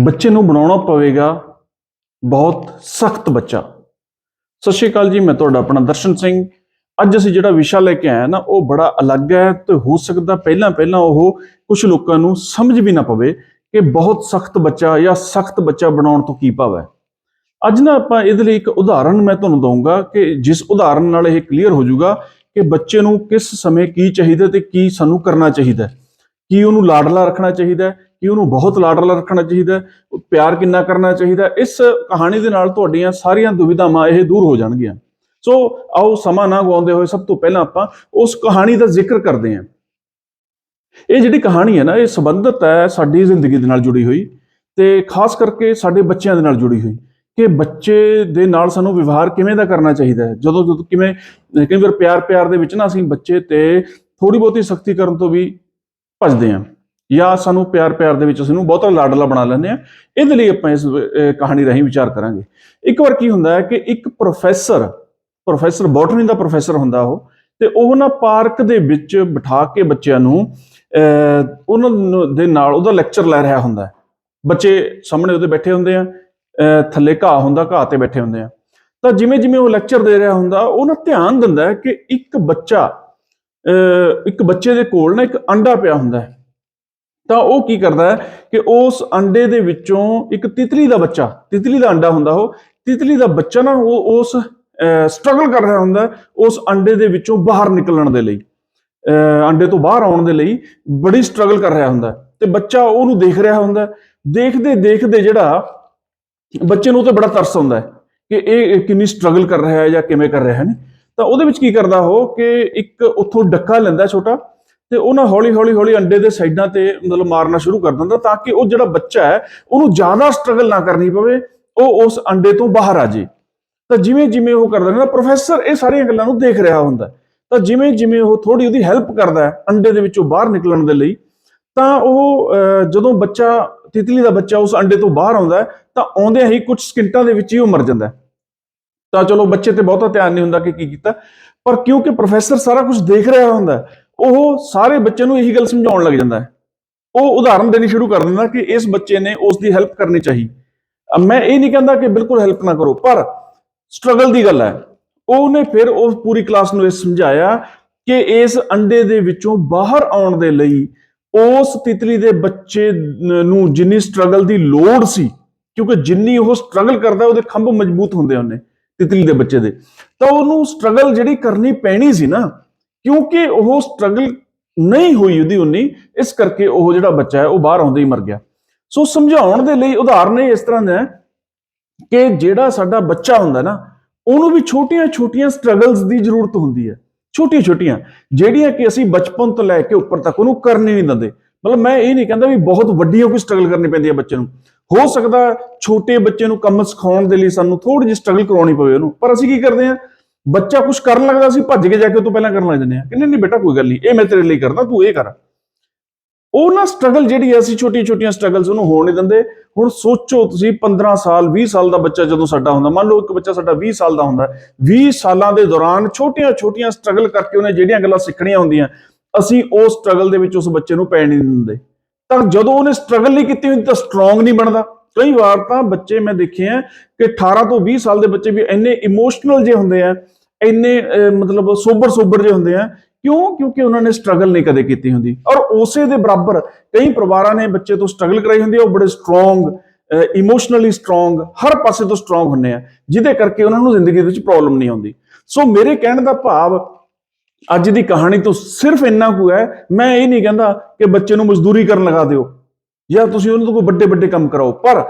ਬੱਚੇ ਨੂੰ ਬਣਾਉਣਾ ਪਵੇਗਾ ਬਹੁਤ ਸਖਤ ਬੱਚਾ। ਸਤਿ ਸ਼੍ਰੀ ਅਕਾਲ ਜੀ, ਮੈਂ ਤੁਹਾਡਾ ਆਪਣਾ ਦਰਸ਼ਨ ਸਿੰਘ। ਅੱਜ ਅਸੀਂ ਜਿਹੜਾ ਵਿਸ਼ਾ ਲੈ ਕੇ ਆਇਆ ਨਾ, ਉਹ ਬੜਾ ਅਲੱਗ ਹੈ ਤੇ ਹੋ ਸਕਦਾ ਪਹਿਲਾਂ ਪਹਿਲਾਂ ਉਹ ਕੁਝ ਲੋਕਾਂ ਨੂੰ ਸਮਝ ਵੀ ਨਾ ਪਵੇ ਕਿ ਬਹੁਤ ਸਖਤ ਬੱਚਾ ਜਾਂ ਸਖਤ ਬੱਚਾ ਬਣਾਉਣ ਤੋਂ ਕੀ ਭਾਵ ਹੈ। ਅੱਜ ਨਾ ਆਪਾਂ ਇਹਦੇ ਲਈ ਇੱਕ ਉਦਾਹਰਨ ਮੈਂ ਤੁਹਾਨੂੰ ਦਊਂਗਾ ਕਿ ਜਿਸ ਉਦਾਹਰਨ ਨਾਲ ਇਹ ਕਲੀਅਰ ਹੋ ਜਾਊਗਾ ਕਿ ਬੱਚੇ ਨੂੰ ਕਿਸ ਸਮੇਂ ਕੀ ਚਾਹੀਦਾ ਤੇ ਕੀ ਸਾਨੂੰ ਕਰਨਾ ਚਾਹੀਦਾ ਹੈ। ਕੀ ਉਹਨੂੰ ਲਾਡਲਾ ਰੱਖਣਾ ਚਾਹੀਦਾ ਹੈ? ਕਿ ਉਹਨੂੰ ਬਹੁਤ ਲਾਡਲਾ ਰੱਖਣਾ ਚਾਹੀਦਾ ਹੈ, ਪਿਆਰ ਕਿੰਨਾ ਕਰਨਾ ਚਾਹੀਦਾ ਇਸ ਕਹਾਣੀ ਦੇ ਨਾਲ ਤੁਹਾਡੀਆਂ ਸਾਰੀਆਂ ਦੁਵਿਧਾਵਾਂ ਇਹ ਦੂਰ ਹੋ ਜਾਣਗੀਆਂ। ਸੋ ਆਓ ਸਮਾਂ ਨਾ ਗਵਾਉਂਦੇ ਹੋਏ ਸਭ ਤੋਂ ਪਹਿਲਾਂ ਆਪਾਂ ਉਸ ਕਹਾਣੀ ਦਾ ਜ਼ਿਕਰ ਕਰਦੇ ਹਾਂ। ਇਹ ਜਿਹੜੀ ਕਹਾਣੀ ਹੈ ਨਾ ਇਹ ਸੰਬੰਧਿਤ ਹੈ ਸਾਡੀ ਜ਼ਿੰਦਗੀ ਦੇ ਨਾਲ ਜੁੜੀ ਹੋਈ ਤੇ ਖਾਸ ਕਰਕੇ ਸਾਡੇ ਬੱਚਿਆਂ ਦੇ ਨਾਲ ਜੁੜੀ ਹੋਈ ਕਿ ਬੱਚੇ ਦੇ ਨਾਲ ਸਾਨੂੰ ਵਿਵਹਾਰ ਕਿਵੇਂ ਦਾ ਕਰਨਾ ਚਾਹੀਦਾ ਹੈ? ਜਦੋਂ ਜਦੋਂ ਕਿਵੇਂ ਕਈ ਵਾਰ ਪਿਆਰ ਪਿਆਰ ਦੇ ਵਿੱਚ ਨਾ ਅਸੀਂ ਬੱਚੇ ਤੇ ਥੋੜੀ ਬਹੁਤੀ ਸਖਤੀ ਕਰਨ ਤੋਂ ਵੀ ਭੱਜਦੇ ਹਾਂ ਜਾਂ ਸਾਨੂੰ ਪਿਆਰ ਪਿਆਰ ਦੇ ਵਿੱਚ ਅਸੀਂ ਨੂੰ ਬਹੁਤਾ ਲਾਡਲਾ ਬਣਾ ਲੈਂਦੇ ਹਾਂ, ਇਹਦੇ ਲਈ ਆਪਾਂ ਇਸ ਕਹਾਣੀ ਰਾਹੀਂ ਵਿਚਾਰ ਕਰਾਂਗੇ। ਇੱਕ ਵਾਰ ਕੀ ਹੁੰਦਾ ਹੈ ਕਿ ਇੱਕ ਪ੍ਰੋਫੈਸਰ ਪ੍ਰੋਫੈਸਰ ਬੋਟਨੀ ਦਾ ਪ੍ਰੋਫੈਸਰ ਹੁੰਦਾ ਉਹ, ਤੇ ਉਹ ਨਾ ਪਾਰਕ ਦੇ ਵਿੱਚ ਬਿਠਾ ਕੇ ਬੱਚਿਆਂ ਨੂੰ ਉਹਨਾਂ ਦੇ ਨਾਲ ਉਹਦਾ ਲੈਕਚਰ ਲੈ ਰਿਹਾ ਹੁੰਦਾ ਬੱਚੇ ਸਾਹਮਣੇ ਉਹਦੇ ਬੈਠੇ ਹੁੰਦੇ ਆ ਥੱਲੇ ਘਾਹ ਹੁੰਦਾ, ਘਾਹ ਤੇ ਬੈਠੇ ਹੁੰਦੇ ਆ। ਤਾਂ ਜਿਵੇਂ ਜਿਵੇਂ ਉਹ ਲੈਕਚਰ ਦੇ ਰਿਹਾ ਹੁੰਦਾ, ਉਹ ਨਾ ਧਿਆਨ ਦਿੰਦਾ ਕਿ ਇੱਕ ਬੱਚਾ ਇੱਕ ਬੱਚੇ ਦੇ ਕੋਲ ਨਾ ਇੱਕ ਅੰਡਾ ਪਿਆ ਹੁੰਦਾ ਹੈ। ਤਾਂ ਉਹ ਕੀ ਕਰਦਾ ਹੈ ਕਿ ਉਸ ਅੰਡੇ ਦੇ ਵਿੱਚੋਂ ਇੱਕ ਤਿਤਲੀ ਦਾ ਬੱਚਾ ਤਿਤਲੀ ਦਾ ਅੰਡਾ ਹੁੰਦਾ ਉਹ ਤਿਤਲੀ ਦਾ ਬੱਚਾ ਨਾ ਉਹ ਉਸ ਸਟਰਗਲ ਕਰ ਰਿਹਾ ਹੁੰਦਾ ਉਸ ਅੰਡੇ ਦੇ ਵਿੱਚੋਂ ਬਾਹਰ ਨਿਕਲਣ ਦੇ ਲਈ। ਅਹ, ਅੰਡੇ ਤੋਂ ਬਾਹਰ ਆਉਣ ਦੇ ਲਈ ਬੜੀ ਸਟਰਗਲ ਕਰ ਰਿਹਾ ਹੁੰਦਾ ਹੈ। ਤੇ ਬੱਚਾ ਉਹਨੂੰ ਦੇਖ ਰਿਹਾ ਹੁੰਦਾ ਦੇਖਦੇ ਦੇਖਦੇ ਜਿਹੜਾ ਬੱਚੇ ਨੂੰ ਤੇ ਬੜਾ ਤਰਸ ਆਉਂਦਾ ਕਿ ਇਹ ਕਿੰਨੀ ਸਟਰਗਲ ਕਰ ਰਿਹਾ ਹੈ ਜਾਂ ਕਿਵੇਂ ਕਰ ਰਿਹਾ ਹੈ। ਨਾ ਤਾਂ ਉਹਦੇ ਵਿੱਚ ਕੀ ਕਰਦਾ ਉਹ ਕਿ ਇੱਕ ਉੱਥੋਂ ਡੱਕਾ ਲੈਂਦਾ ਛੋਟਾ ਤੇ ਉਹ ਨਾ ਹੌਲੀ ਹੌਲੀ ਹੌਲੀ ਅੰਡੇ ਦੇ ਸਾਈਡਾਂ ਤੇ ਮਤਲਬ ਮਾਰਨਾ ਸ਼ੁਰੂ ਕਰ ਦਿੰਦਾ ਤਾਂ ਕਿ ਉਹ ਜਿਹੜਾ ਬੱਚਾ ਹੈ, ਉਹਨੂੰ ਜ਼ਿਆਦਾ ਸਟਰਗਲ ਨਾ ਕਰਨੀ ਪਵੇ, ਉਹ ਉਸ ਅੰਡੇ ਤੋਂ ਬਾਹਰ ਆ ਜੇ। ਤਾਂ ਜਿਵੇਂ ਜਿਵੇਂ ਉਹ ਕਰਦਾ ਨਾ ਪ੍ਰੋਫੈਸਰ ਇਹ ਸਾਰੀਆਂ ਗੱਲਾਂ ਨੂੰ ਦੇਖ ਰਿਹਾ ਹੁੰਦਾ। ਤਾਂ ਜਿਵੇਂ ਜਿਵੇਂ ਉਹ ਥੋੜੀ ਉਹਦੀ ਹੈਲਪ ਕਰਦਾ ਹੈ ਅੰਡੇ ਦੇ ਵਿੱਚੋਂ ਬਾਹਰ ਨਿਕਲਣ ਦੇ ਲਈ, ਤਾਂ ਉਹ ਜਦੋਂ ਬੱਚਾ, ਤਿਤਲੀ ਦਾ ਬੱਚਾ ਉਸ ਅੰਡੇ ਤੋਂ ਬਾਹਰ ਆਉਂਦਾ ਤਾਂ ਆਉਂਦਿਆਂ ਹੀ ਕੁਝ ਸਕਿੰਟਾਂ ਦੇ ਵਿੱਚ ਹੀ ਉਹ ਮਰ ਜਾਂਦਾ ਹੈ। ਤਾਂ ਚਲੋ ਬੱਚੇ ਤੇ ਬਹੁਤਾ ਧਿਆਨ ਨਹੀਂ ਹੁੰਦਾ ਕਿ ਕੀ ਕੀਤਾ, ਪਰ ਕਿਉਂਕਿ ਪ੍ਰੋਫੈਸਰ ਸਾਰਾ ਕੁਝ ਦੇਖ ਰਿਹਾ ਹੁੰਦਾ, ਉਹ ਸਾਰੇ ਬੱਚੇ ਨੂੰ ਇਹੀ ਗੱਲ ਸਮਝਾਉਣ ਲੱਗ ਜਾਂਦਾ ਹੈ। ਉਹ ਉਦਾਹਰਨ ਦੇਣੀ ਸ਼ੁਰੂ ਕਰ ਦਿੰਦਾ ਕਿ ਇਸ ਬੱਚੇ ਨੇ ਉਸ ਦੀ ਹੈਲਪ ਕਰਨੀ ਚਾਹੀ। ਮੈਂ ਇਹ ਨਹੀਂ ਕਹਿੰਦਾ ਕਿ ਬਿਲਕੁਲ ਹੈਲਪ ਨਾ ਕਰੋ, ਪਰ ਸਟਰਗਲ ਦੀ ਗੱਲ ਹੈ। ਉਹਨੇ ਫਿਰ ਉਸ ਪੂਰੀ ਕਲਾਸ ਨੂੰ ਇਹ ਸਮਝਾਇਆ ਕਿ ਇਸ ਅੰਡੇ ਦੇ ਵਿੱਚੋਂ ਬਾਹਰ ਆਉਣ ਦੇ ਲਈ ਉਸ ਤਿਤਲੀ ਦੇ ਬੱਚੇ ਨੂੰ ਜਿੰਨੀ ਸਟਰਗਲ ਦੀ ਲੋੜ ਸੀ, ਕਿਉਂਕਿ ਜਿੰਨੀ ਉਹ ਸਟਰਗਲ ਕਰਦਾ, ਉਹਦੇ ਖੰਭ ਮਜ਼ਬੂਤ ਹੁੰਦੇ ਉਹਨੇ। ਤਿਤਲੀ ਦੇ ਬੱਚੇ ਦੇ। ਤਾਂ ਉਹਨੂੰ ਸਟਰਗਲ ਜਿਹੜੀ ਕਰਨੀ ਪੈਣੀ ਸੀ ਨਾ, ਕਿਉਂਕਿ ਉਹ ਸਟਰਗਲ ਨਹੀਂ ਹੋਈ ਉਹਦੀ ਉਨੀ, ਇਸ ਕਰਕੇ ਉਹ ਜਿਹੜਾ ਬੱਚਾ ਹੈ, ਉਹ ਬਾਹਰ ਆਉਂਦੇ ਹੀ ਮਰ ਗਿਆ। ਸੋ ਸਮਝਾਉਣ ਦੇ ਲਈ ਉਦਾਹਰਨ ਇਹ ਇਸ ਤਰ੍ਹਾਂ ਦਾ ਹੈ ਕਿ ਜਿਹੜਾ ਸਾਡਾ ਬੱਚਾ ਹੁੰਦਾ ਨਾ, ਉਹਨੂੰ ਵੀ ਛੋਟੀਆਂ-ਛੋਟੀਆਂ ਸਟਰਗਲਸ ਦੀ ਜ਼ਰੂਰਤ ਹੁੰਦੀ ਹੈ। ਛੋਟੀਆਂ-ਛੋਟੀਆਂ, ਜਿਹੜੀਆਂ ਕਿ ਅਸੀਂ ਬਚਪਨ ਤੋਂ ਲੈ ਕੇ ਉੱਪਰ ਤੱਕ ਉਹਨੂੰ ਕਰਨੀ ਨਹੀਂ ਦਿੰਦੇ। ਮਤਲਬ ਮੈਂ ਇਹ ਨਹੀਂ ਕਹਿੰਦਾ ਵੀ ਬਹੁਤ ਵੱਡੀਆਂ ਕੋਈ ਸਟਰਗਲ ਕਰਨੀ ਪੈਂਦੀ ਹੈ ਬੱਚੇ ਨੂੰ। ਹੋ ਸਕਦਾ ਛੋਟੇ ਬੱਚੇ ਨੂੰ ਕੰਮ ਸਿਖਾਉਣ ਦੇ ਲਈ ਸਾਨੂੰ ਥੋੜੀ ਜਿਹੀ ਸਟਰਗਲ ਕਰਾਉਣੀ ਪਵੇ ਉਹਨੂੰ। ਪਰ ਅਸੀਂ ਕੀ ਕਰਦੇ ਹਾਂ? ਬੱਚਾ ਕੁਝ ਕਰਨ ਲੱਗਦਾ ਅਸੀਂ ਭੱਜ ਕੇ ਜਾ ਕੇ ਉਹ ਤੋਂ ਪਹਿਲਾਂ ਕਰਨ ਲੱਗ ਜਾਂਦੇ ਹਾਂ। ਕਹਿੰਦੇ ਨਹੀਂ ਬੇਟਾ ਕੋਈ ਗੱਲ ਨਹੀਂ। ਇਹ ਮੈਂ ਤੇਰੇ ਲਈ ਕਰਦਾ ਤੂੰ ਇਹ ਕਰ। ਉਹ ਨਾ ਸਟਰਗਲ ਜਿਹੜੀ ਹੈ ਅਸੀਂ ਛੋਟੀਆਂ ਛੋਟੀਆਂ ਸਟਰਗਲਸ ਉਹਨੂੰ ਹੋਣ ਨਹੀਂ ਦਿੰਦੇ। ਹੁਣ ਸੋਚੋ ਤੁਸੀਂ 15 ਸਾਲ 20 ਸਾਲ ਦਾ ਬੱਚਾ ਜਦੋਂ ਸਾਡਾ ਹੁੰਦਾ ਮੰਨ ਲਓ ਇੱਕ ਬੱਚਾ ਸਾਡਾ 20 ਸਾਲ ਦਾ ਹੁੰਦਾ ਹੈ, 20 ਸਾਲਾਂ ਦੇ ਦੌਰਾਨ ਛੋਟੀਆਂ ਛੋਟੀਆਂ ਸਟਰਗਲ ਕਰਕੇ ਉਹਨੇ ਜਿਹੜੀਆਂ ਗੱਲਾਂ ਸਿੱਖਣੀਆਂ ਹੁੰਦੀਆਂ ਅਸੀਂ ਉਹ ਸਟਰਗਲ ਦੇ ਵਿੱਚ ਉਸ ਬੱਚੇ ਨੂੰ ਪੈਣ ਨਹੀਂ ਦਿੰਦੇ। ਤਾਂ ਜਦੋਂ ਉਹਨੇ ਸਟਰਗਲ ਨਹੀਂ ਕੀਤੀ ਹੁੰਦੀ ਤਾਂ ਸਟਰੋਂਗ ਨਹੀਂ ਬਣਦਾ। ਕਈ ਵਾਰ ਤਾਂ ਬੱਚੇ ਮੈਂ ਦੇਖੇ ਆ ਕਿ 18 ਤੋਂ 20 ਸਾਲ ਦੇ ਬੱਚੇ ਵੀ ਇੰਨੇ ਇਮੋਸ਼ਨਲ ਜੇ ਹੁੰਦੇ ਆ, ਇੰਨੇ ਮਤਲਬ ਸੋਬਰ ਸੋਬਰ ਜੇ ਹੁੰਦੇ ਆ। ਕਿਉਂ? ਕਿਉਂਕਿ ਉਹਨਾਂ ਨੇ ਸਟਰਗਲ ਨਹੀਂ ਕਦੇ ਕੀਤੀ ਹੁੰਦੀ। ਔਰ ਉਸੇ ਦੇ ਬਰਾਬਰ ਕਈ ਪਰਿਵਾਰਾਂ ਨੇ ਬੱਚੇ ਤੋਂ ਸਟਰਗਲ ਕਰਾਈ ਹੁੰਦੀ ਹੈ ਉਹ ਬੜੇ ਸਟਰੋਂਗ ਇਮੋਸ਼ਨਲੀ ਸਟਰੋਂਗ ਹਰ ਪਾਸੇ ਤੋਂ ਸਟਰੋਂਗ ਹੁੰਦੇ ਆ, ਜਿਹਦੇ ਕਰਕੇ ਉਹਨਾਂ ਨੂੰ ਜ਼ਿੰਦਗੀ ਦੇ ਵਿੱਚ ਪ੍ਰੋਬਲਮ ਨਹੀਂ ਆਉਂਦੀ। ਸੋ ਮੇਰੇ ਕਹਿਣ ਦਾ ਭਾਵ ਅੱਜ ਦੀ ਕਹਾਣੀ ਤੋਂ ਸਿਰਫ ਇੰਨਾ ਕੁ ਹੈ, ਮੈਂ ਇਹ ਨਹੀਂ ਕਹਿੰਦਾ ਕਿ ਬੱਚੇ ਨੂੰ ਮਜ਼ਦੂਰੀ ਕਰਨ ਲਗਾ ਦਿਓ ਜਾਂ ਤੁਸੀਂ ਉਹਨਾਂ ਤੋਂ ਕੋਈ ਵੱਡੇ ਵੱਡੇ ਕੰਮ ਕਰਾਓ, ਪਰ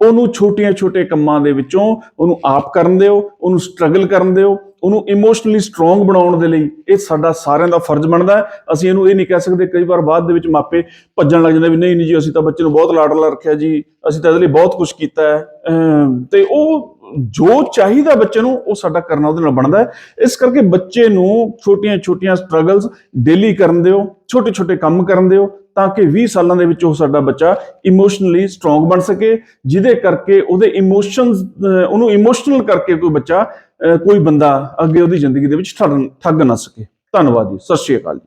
ਉਹਨੂੰ ਛੋਟੀਆਂ ਛੋਟੇ ਕੰਮਾਂ ਦੇ ਵਿੱਚੋਂ ਉਹਨੂੰ ਆਪ ਕਰਨ ਦਿਓ, ਉਹਨੂੰ ਸਟਰਗਲ ਕਰਨ ਦਿਓ, ਉਹਨੂੰ ਇਮੋਸ਼ਨਲੀ ਸਟਰੋਂਗ ਬਣਾਉਣ ਦੇ ਲਈ ਇਹ ਸਾਡਾ ਸਾਰਿਆਂ ਦਾ ਫਰਜ਼ ਬਣਦਾ ਹੈ। ਅਸੀਂ ਇਹਨੂੰ ਇਹ ਨਹੀਂ ਕਹਿ ਸਕਦੇ ਕਈ ਵਾਰ ਬਾਅਦ ਦੇ ਵਿੱਚ ਮਾਪੇ ਭੱਜਣ ਲੱਗ ਜਾਂਦੇ ਵੀ ਨਹੀਂ ਨਹੀਂ ਜੀ ਅਸੀਂ ਤਾਂ ਬੱਚੇ ਨੂੰ ਬਹੁਤ ਲਾਡਲਾ ਰੱਖਿਆ ਜੀ, ਅਸੀਂ ਤਾਂ ਇਹਦੇ ਲਈ ਬਹੁਤ ਕੁਝ ਕੀਤਾ ਹੈ। ਅਮ ਤੇ ਉਹ ਜੋ ਚਾਹੀਦਾ ਬੱਚੇ ਨੂੰ, ਉਹ ਸਾਡਾ ਕਰਨਾ ਉਹਦੇ ਨਾਲ ਬਣਦਾ ਹੈ। ਇਸ ਕਰਕੇ ਬੱਚੇ ਨੂੰ ਛੋਟੀਆਂ ਛੋਟੀਆਂ ਸਟਰਗਲਸ ਡੇਲੀ ਕਰਨ ਦਿਓ ਛੋਟੇ ਛੋਟੇ ਕੰਮ ਕਰਨ ਦਿਓ, ਤਾਂ ਕਿ 20 ਸਾਲਾਂ ਦੇ ਵਿੱਚ ਉਹ ਸਾਡਾ ਬੱਚਾ ਇਮੋਸ਼ਨਲੀ ਸਟਰੋਂਗ ਬਣ ਸਕੇ, ਜਿਹਦੇ ਕਰਕੇ ਉਹਦੇ ਇਮੋਸ਼ਨਸ ਉਹਨੂੰ ਇਮੋਸ਼ਨਲ ਕਰਕੇ ਕੋਈ ਬੱਚਾ ਕੋਈ ਬੰਦਾ ਅੱਗੇ ਉਹਦੀ ਜ਼ਿੰਦਗੀ ਦੇ ਵਿੱਚ ਠੱਗ ਠੱਗ ਨਾ ਸਕੇ। ਧੰਨਵਾਦ ਜੀ। ਸਤਿ ਸ਼੍ਰੀ ਅਕਾਲ ਜੀ।